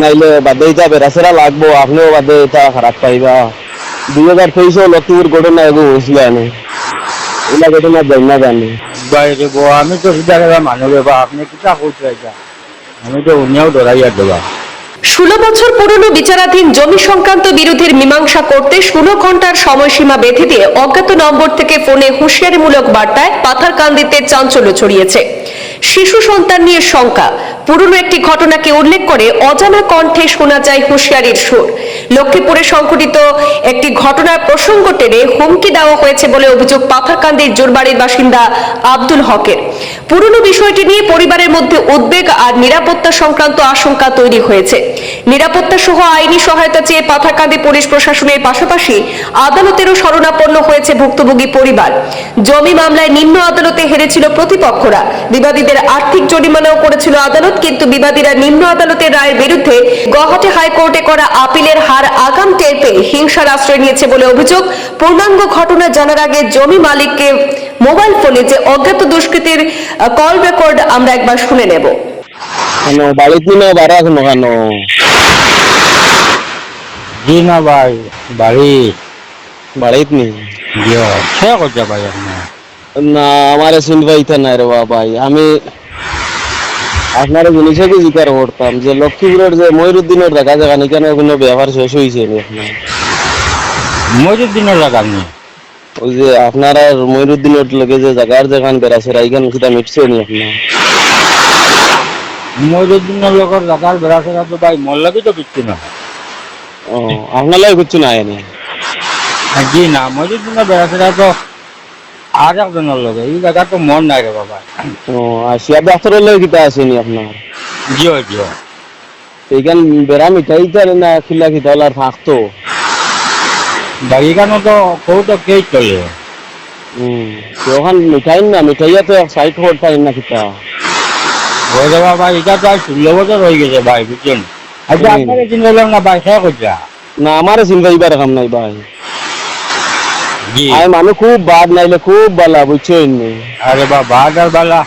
নাইলে বাদে এটা বেড়াচেরা লাগবো আপনিও বাদে এটা খারাপ পাইবা। দুই হাজার তেইশও লক্ষ্মীপুর ঘটনা এগো হয়েছিল আনে এগুলা ঘটনা জানি না জানি বাইরে গো আমি তো কথা মানুষ বা আপনি কিতা করতে আমি তো উনিও ডরাইয়া দেবা ষোলো বছর পুরনো বিচারাধীন জমি সংক্রান্ত বিরোধের মীমাংসা করতে ষোলো ঘণ্টার সময়সীমা বেঁধে দিয়ে অজ্ঞাত নম্বর থেকে ফোনে হুঁশিয়ারিমূলক বার্তায় পাথারকান্দিতে চাঞ্চল্য ছড়িয়েছে। শিশু সন্তান নিয়ে শঙ্কা। পুরনো একটি ঘটনাকে উল্লেখ করে অজানা কণ্ঠে শোনা যায় হুঁশিয়ারির সুর। লক্ষ্মীপুরে সংঘটিত একটি ঘটনার প্রসঙ্গ টেনে হুমকি দেওয়া হয়েছে বলে অভিযোগ পাথারকান্দির জোরবাড়ির বাসিন্দা আব্দুল হকের। পুরনো বিষয়টি নিয়ে পরিবারের মধ্যে উদ্বেগ আর নিরাপত্তা সংক্রান্ত আশঙ্কা তৈরি হয়েছে। নিরাপত্তা সহ আইনি সহায়তা চেয়ে পাথারকান্দি পুলিশ প্রশাসনের পাশাপাশি আদালতেরও শরণাপন্ন হয়েছে ভুক্তভোগী পরিবার। জমি মামলায় নিম্ন আদালতে হেরেছিল প্রতিপক্ষরা। বিবাদীদের আর্থিক জরিমানাও করেছিল আদালত। কিন্তু বিবাদীরা নিম্ন আদালতের রায়ের বিরুদ্ধে গৌহাটি হাইকোর্টে করা আপিলের হার আগাম টের পেয়ে হিংসার আশ্রয় নিয়েছে বলে অভিযোগ। পূর্ণাঙ্গ ঘটনা জানার আগে জমি মালিককে মোবাইল ফোনে যে অজ্ঞাত দুষ্কৃতীর কল রেকর্ড আমরা একবার শুনে নেব। জি না ভাই বাড়ি। বাড়িতে নেই। সে করতে ভাই না আমারে চিনবাইতে নাই রে বাবা ভাই। আমি আপনারা জিনিসে কি জিজ্ঞাসা করতাম যে লক্ষ্মীপুরের যে ময়ূরুদ্দিনের দেখা জায়গা নি কেন ব্যবহার শেষ হয়েছে নি আপনার? মজুর দিনের লাগাননি ওই যে আপনারা ময়ূরুদ্দিনের লগে যে জায়গার যেখান বেড়াছে রাইখান সেটা মিটছে নি আপনার? মজুর দিনের লোকের লাগার বেড়া ফেরা তো ভাই লাগি তো কিচ্ছু না। ও আপনার লাগে কিছু নাই নি? আর জি না মজুর দিনের বেড়া তো আর একজনের লগে। এই জায়গা তো মন নাই রে বাবা। ও আর শিয়া ডাক্তারের লাগে কিতা আসেনি আপনার? জিও জিও। এইখান বেড়া মিটাইতে না খিলা খিতা হলার থাকতো বাগিখানো তো কেউ তো কেই চলে। হম ওখান মিঠাই না মিঠাইয়া তো সাইড করতাই না কিতা। হয়ে যাবা ভাই এটা তো আর ষোলো বছর হয়ে গেছে ভাই বুঝছেন? আচ্ছা। আপনাকে চিন্তা না ভাই করছা না আমারে চিন্তা কাম নাই ভাই। আমি মানুষ খুব বাদ নাইলে খুব বালা বুঝছেন? আরে বা বাজার বালা।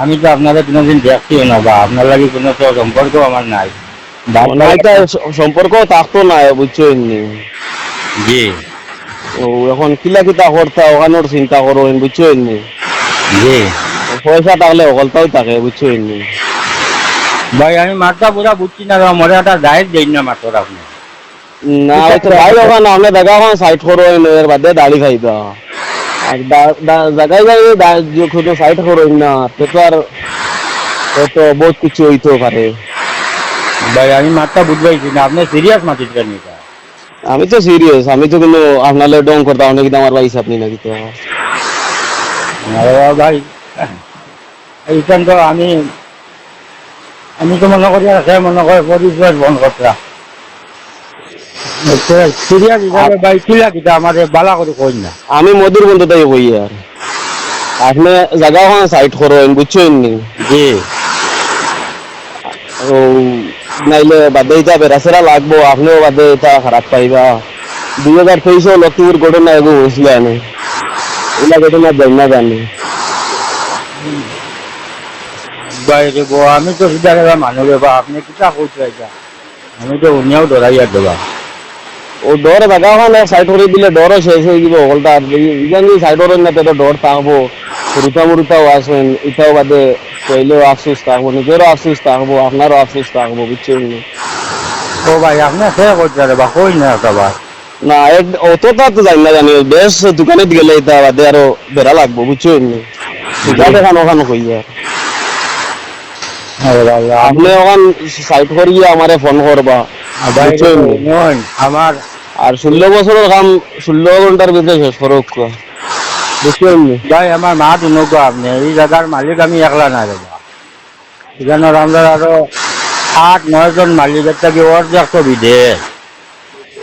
আমি তো আপনাদের কোনোদিন দেখছিও না বা আপনার লাগে কোনো তো সম্পর্ক আমার নাই। সম্পর্ক থাকতো না বুঝছেন? জি। ও এখন কিলা কিতা করতা ওখানোর চিন্তা করো বুঝছেন? জি। পয়সা থাকলে অকলতাও থাকে বুঝছেন? ভাই আমি মাঠটা পুরা বুঝছি না মরে একটা ডায়েট দেই না মাত্র আপনি। না হয়তো ভাই ওখানে আমরা জায়গা ওখানে সাইড করো এর বাদে দাড়ি খাইবা আর দা- দা- জায়গায় সাইড করো না তো তো আর হয়তো বহুত কিছু হইতে পারে ভাই আমি মাঠটা বুঝবাইছি না আপনি সিরিয়াস মাটির কেন আমি তো সিরিয়াস আমি তো কিন্তু আপনার ডং করতাম অনেক আমার ভাই আপনি নাকি তো। ভাই এইখান তো আমি আমি তো মনে করি আছে মনে করে পরিবেশ বন্ধ করতে। সিরিয়াস হিসাবে ভাই কিলা কিটা আমাদের বালা করে কই না। আমি মধুর বন্ধু তাই বই আর আপনি জায়গা ওখানে সাইড করো বুঝছেন জি। ও নাইলে বাদে এটা বেড়াচেরা লাগবো আপনিও বাদে এটা খারাপ পাইবা দুই হাজার তেইশও লক্ষ্মীপুর ঘটনা এগো হয়েছিল আমি এগুলা ঘটনা জানি না জানি বাইরে আমি তো কথা মানুষ আপনি কিতা এটা আমি তো উনিও ডরাইয়া দেবা ও ডর জায়গা ওখানে সাইড করে দিলে ডরও শেষ হয়ে যাব ওলটা যদি সাইড করেন না তো ডর থাকব রুতা মুরুতাও আসেন এটাও বাদে কইলেও আফসোস থাকব নিজেরও আফসোস থাকব আপনারও আফসোস থাকব বুঝছেন নি? ও ভাই আপনি সে করতে বা কই না একটা বার না অতটা তো জানি না জানি বেশ দোকানে গেলে এটা বাদে আরও বেড়া লাগবো বুঝছেন নি? এটা দেখানো ওখানে কই বাবা, আপনি ওখান সাইড করিয়ে আমারে ফোন করবা নি? আমার আর ষোলো বছরের কাম ষোলো ঘণ্টার ভিতরে শেষ করুক বুঝছেন ভাই আমার মা দুনকো আপনি এই জায়গার মালিক আমি একলা না বা। এখানে আমরা আরও আট নয় জন মালিকের থেকে ওর যে একটা বিদেশ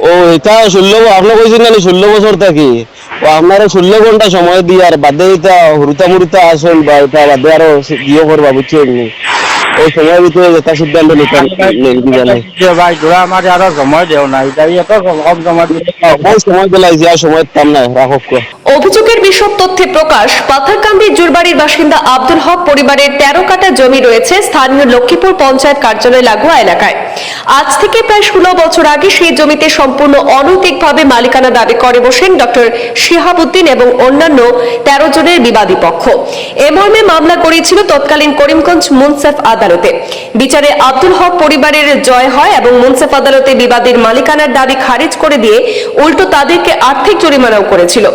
ও এটা ষোলো আপনি কইছেন না ষোলো বছর থাকি ও আপনারা ষোলো ঘণ্টা সময় দিয়ে আর বাদে এটা হুরুতা মুরুতা আসেন বা এটা বাদে আরও ইয়ে করবা বুঝছেন? ওই সময়ের ভিতরে এটা সিদ্ধান্ত নিতাম ভাই তোরা আমার আরও সময় দেও না এটা এত কম সময় সময় পেলাই যা সময় পাম না রাখক অভিযোগের বিশদ তথ্যে প্রকাশ, পাথারকান্দি জুরবাড়ির বাসিন্দা আব্দুল হক পরিবারের তেরো কাটা জমি রয়েছে স্থানীয় লক্ষ্মীপুর পঞ্চায়েত কার্যালয় লাগোয়া এলাকায়। আজ থেকে প্রায় ষোলো বছর আগে সেই জমিতে সম্পূর্ণ অনৈতিকভাবে মালিকানা দাবি করে বসেন ডক্টর শিহাবুদ্দিন এবং অন্যান্য তেরো জনের বিবাদী পক্ষ। এ মর্মে মামলা করেছিল তৎকালীন করিমগঞ্জ মুনসেফ আদালতে। বিচারে আব্দুল হক পরিবারের জয় হয় এবং মুনসেফ আদালতে বিবাদীর মালিকানার দাবি খারিজ করে দিয়ে উল্টো তাদেরকে আর্থিক জরিমানাও করেছিল।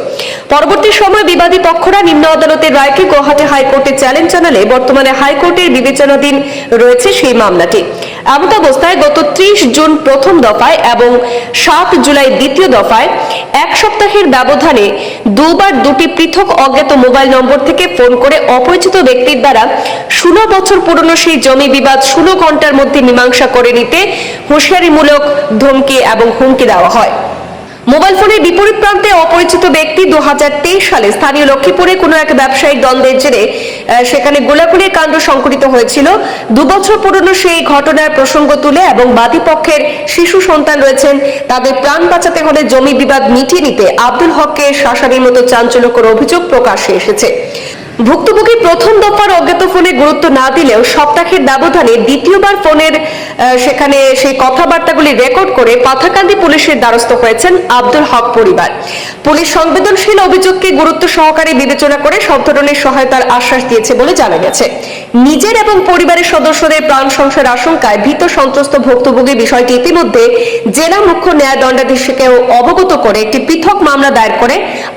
পরবর্তী সময় বিবাদী পক্ষরা নিম্ন আদালতের রায়কে গুয়াহাটি হাইকোর্টে চ্যালেঞ্জ জানালে বর্তমানে হাইকোর্টের বিবেচনাধীন রয়েছে সেই মামলাটি। এমত অবস্থায় গত ত্রিশ জুন প্রথম দফায় এবং সাত জুলাই দ্বিতীয় দফায় এক সপ্তাহের ব্যবধানে দুবার দুটি পৃথক অজ্ঞাত মোবাইল নম্বর থেকে ফোন করে অপরিচিত ব্যক্তির দ্বারা ষোলো বছর পুরনো সেই জমি বিবাদ ষোলো ঘণ্টার মধ্যে মীমাংসা করে নিতে হুঁশিয়ারিমূলক ধমকি এবং হুমকি দেওয়া হয়। মোবাইল ফোনের বিপরীত প্রান্তে অপরিচিত ব্যক্তি দু সালে স্থানীয় লক্ষ্মীপুরে কোনো এক ব্যবসায়িক দ্বন্দ্বের জেরে সেখানে গোলাগুলির কাণ্ড সংঘটিত হয়েছিল। দুবছর পুরনো সেই ঘটনার প্রসঙ্গ তুলে এবং বাদীপক্ষের শিশু সন্তান রয়েছেন, তাদের প্রাণ বাঁচাতে হলে জমি বিবাদ মিটিয়ে নিতে আব্দুল হককে শাসানির মতো চাঞ্চল্যকর অভিযোগ প্রকাশে এসেছে। ভুক্তভোগী প্রথম দফার অজ্ঞাত ফোনে গুরুত্ব না দিলেও সপ্তাহের ব্যবধানে দ্বিতীয়বার ফোনের সেখানে সেই কথাবার্তাগুলি রেকর্ড করে পাথাকান্দি পুলিশের দ্বারস্থ হয়েছেন আব্দুল হক পরিবার। পুলিশ সংবেদনশীল অভিযোগকে গুরুত্ব সহকারে বিবেচনা করে সব ধরনের সহায়তার আশ্বাস দিয়েছে বলে জানা গেছে। নিজের এবং পরিবারের সদস্যদের প্রাণ সংশয়ের আশঙ্কায় ভীত সন্ত্রস্ত ভুক্তভোগী বিষয়টি ইতিমধ্যে জেলা মুখ্য ন্যায় দণ্ডাধীশকেও অবগত করে একটি পৃথক মামলা দায়ের করে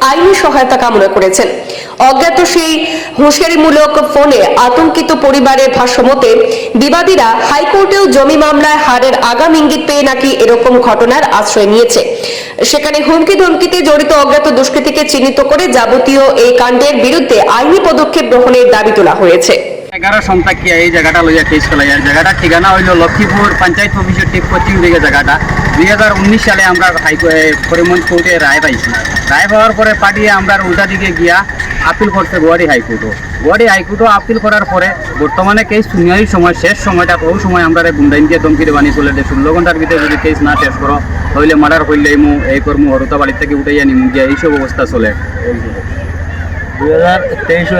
আইনি সহায়তা কামনা করেছেন। অজ্ঞাত সেই হুঁশিয়ারিমূলক ফোনে আতঙ্কিত পরিবারের ভাষ্যমতে, বিবাদীরা হাইকোর্টেও জমি মামলায় হারের আগাম ইঙ্গিত পেয়ে নাকি এরকম ঘটনার আশ্রয় নিয়েছে। সেখানে হুমকি ধমকিতে জড়িত অজ্ঞাত দুষ্কৃতীকে চিহ্নিত করে যাবতীয় এই কাণ্ডের বিরুদ্ধে আইনি পদক্ষেপ গ্রহণের দাবি তোলা হয়েছে। এগারো সন্তাকিয়া এই জায়গাটা লইয়া কেস আর জায়গাটা ঠিকানা হইল লক্ষ্মীপুর পঞ্চায়েত অফিসের ঠিক পশ্চিম দিকে জায়গাটা। দুই হাজার উনিশ সালে আমরা হাই করিমগঞ্জ কোর্টে রায় পাইছি। রায় পাওয়ার পরে পাঠিয়ে আমরা উল্টা দিকে গিয়া আপিল করছে গুয়াহাটি হাইকোর্টও গুয়াহাটি হাইকোর্টও আপিল করার পরে বর্তমানে কেস শুনিয়ার সময়, শেষ সময়টা বহু সময় আমরা গুন্ডাইনকে ধমকিতে বানিয়ে চলে যে ষোলো ঘণ্টার ভিতরে যদি কেস না শেষ করো, তাহলে মার্ডার করলে মু, এই কর্ম হরতা বাড়ির থেকে উঠে জানি গিয়া এইসব অবস্থা চলে। দুই হাজার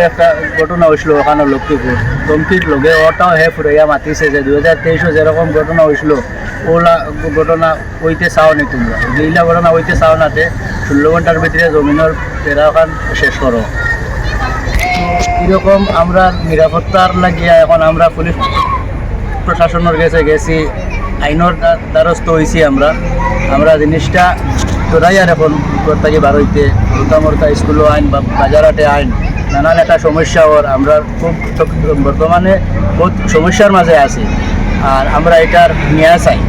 একটা ঘটনা হয়েছিল ওখানে লক্ষ্মীপুর ধমকির লগে ওটাও হে ফুরাইয়া মাতিছে যে দুই হাজার তেইশও যেরকম ঘটনা হয়েছিল ওলা ঘটনা হইতে চাও নি তোমরা যেইলা ঘটনা হইতে চাও নাতে ষোলো ঘণ্টার ভিতরে জমিনের পেরাখান শেষ করো এরকম আমরা নিরাপত্তার লাগিয়া এখন আমরা পুলিশ প্রশাসনের কাছে গেছি আইনের দ্বা- দ্বারস্থ হয়েছি আমরা। আমরা জিনিসটা তোরাই আর এখন কর্তাকে বার হইতে মরতা স্কুলও আইন বা বাজারাটে আইন, নানান একটা সমস্যা ওর। আমরা খুব বর্তমানে বহুত সমস্যার মাঝে আছি। আর আমরা এটার নিয়ে চাই।